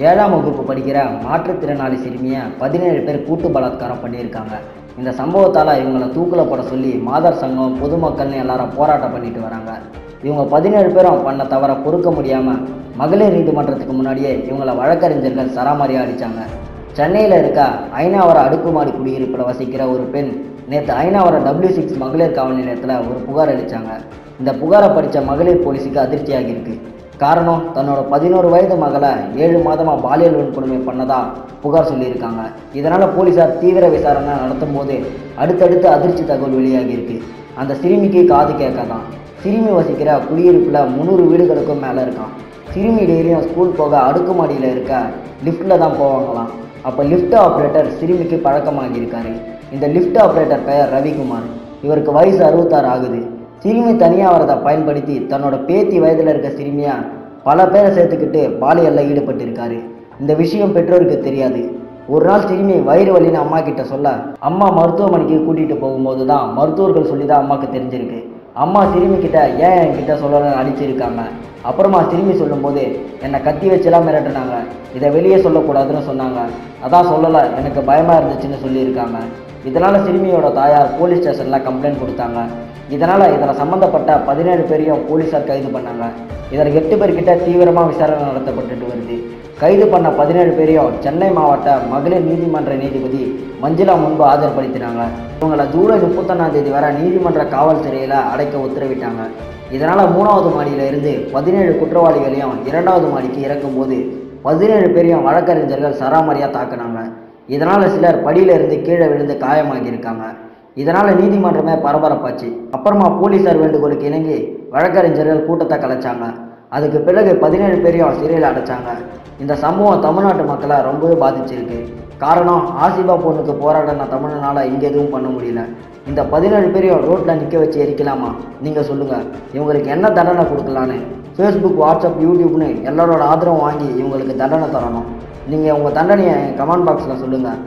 ஏழாம் வகுப்பு படிக்கிற மாற்றுத்திறனாளி சிறுமியை பதினேழு பேர் கூட்டு பலாத்காரம் பண்ணியிருக்காங்க. இந்த சம்பவத்தால் இவங்களை தூக்கில் போட சொல்லி மாதர் சங்கம் பொதுமக்கள்னு எல்லாரும் போராட்டம் பண்ணிட்டு வராங்க. இவங்க பதினேழு பேரும் பண்ண தவற பொறுக்க முடியாமல் மகளிர் நீதிமன்றத்துக்கு முன்னாடியே இவங்களை வழக்கறிஞர்கள் சராமாரியாக அடித்தாங்க சென்னையில் இருக்க ஐநாவர அடுக்குமாடி குடியிருப்பில் வசிக்கிற ஒரு பெண் நேற்று ஐநாவர டபிள்யூ சிக்ஸ் மகளிர் காவல் நிலையத்தில் ஒரு புகார் அளித்தாங்க இந்த புகாரை படித்த மகளிர் போலீஸுக்கு அதிர்ச்சியாகியிருக்கு. காரணம் தன்னோட பதினோரு வயது மகளை ஏழு மாதமாக பாலியல் வன்கொடுமை பண்ணதா புகார் சொல்லியிருக்காங்க. இதனால் போலீஸார் தீவிர விசாரணை நடத்தும் போது அடுத்தடுத்து அதிர்ச்சி தகவல் வெளியாகியிருக்கு. அந்த சிறுமிக்கு காது கேட்கதான். சிறுமி வசிக்கிற குடியிருப்பில் முந்நூறு வீடுகளுக்கும் மேலே இருக்கான். சிறுமி டெய்லியும் ஸ்கூல் போக அடுக்குமாடியில் இருக்க லிஃப்ட்டில் தான் போவாங்களாம். அப்போ லிஃப்ட் ஆப்ரேட்டர் சிறுமிக்கு பழக்கமாகியிருக்காரு. இந்த லிஃப்ட் ஆப்ரேட்டர் பெயர் ரவிக்குமார். இவருக்கு வயசு அறுபத்தாறு ஆகுது. சிறுமி தனியாக வரதை பயன்படுத்தி தன்னோட பேத்தி வயதில் இருக்க சிறுமியாக பல பேரை சேர்த்துக்கிட்டு பாலியலில் ஈடுபட்டிருக்காரு. இந்த விஷயம் பெற்றோருக்கு தெரியாது. ஒரு நாள் சிறுமி வயிறு வலின்னு அம்மா கிட்ட சொல்ல அம்மா மருத்துவமனைக்கு கூட்டிகிட்டு போகும்போது தான் மருத்துவர்கள் சொல்லி தான் அம்மாவுக்கு தெரிஞ்சிருக்கு. அம்மா சிறுமி கிட்ட ஏன் என்கிட்ட சொல்லலன்னு அடிச்சிருக்காங்க. அப்புறமா சிறுமி சொல்லும்போது என்னை கத்தி வச்செல்லாம் மிரட்டினாங்க. இதை வெளியே சொல்லக்கூடாதுன்னு சொன்னாங்க. அதான் சொல்லலை. எனக்கு பயமாக இருந்துச்சுன்னு சொல்லியிருக்காங்க. இதனால் சிறுமியோட தாயார் போலீஸ் ஸ்டேஷனில் கம்ப்ளைண்ட் கொடுத்தாங்க. இதனால் இதில் சம்மந்தப்பட்ட பதினேழு பேரையும் போலீஸார் கைது பண்ணாங்க. இதில் எட்டு பேர்கிட்ட தீவிரமாக விசாரணை நடத்தப்பட்டுட்டு வருது. கைது பண்ண பதினேழு பேரையும் சென்னை மாவட்ட மகளிர் நீதிமன்ற நீதிபதி மஞ்சுளா முன்பு ஆஜர்படுத்தினாங்க. இவங்களை ஜூலை முப்பத்தொன்னாம் தேதி வரை நீதிமன்ற காவல் சிறையில் அடைக்க உத்தரவிட்டாங்க. இதனால் மூணாவது மாடியிலிருந்து பதினேழு குற்றவாளிகளையும் இரண்டாவது மாடிக்கு இறக்கும்போது பதினேழு பேரையும் வழக்கறிஞர்கள் சராமரியாக தாக்குனாங்க. இதனால் சிலர் படியில இருந்து கீழே விழுந்து காயமாகியிருக்காங்க. இதனால் நீதிமன்றமே பரபரப்பாச்சு. அப்புறமா போலீசார் வேண்டுகோளுக்கு இணங்கி வழக்கறிஞர்கள் கூட்டத்தை கலைச்சாங்க. அதுக்கு பிறகு பதினேழு பேரையும் சிறையில் அடைச்சாங்க. இந்த சம்பவம் தமிழ்நாட்டு மக்களை ரொம்பவே பாதிச்சிருக்கு. காரணம் ஆசிபா பொண்ணுக்கு போராடின தமிழனால் இங்கே எதுவும் பண்ண முடியல. இந்த பதினேழு பேரையும் ரோட்டில் நிற்க வச்சு எரிக்கலாமா? நீங்கள் சொல்லுங்கள் இவங்களுக்கு என்ன தண்டனை கொடுக்கலான்னு? ஃபேஸ்புக் வாட்ஸ்அப் யூடியூப்னு எல்லாரோட ஆதரவும் வாங்கி இவங்களுக்கு தண்டனை தரணும். நீங்கள் உங்கள் தண்டனையை கமெண்ட் பாக்ஸில் சொல்லுங்கள்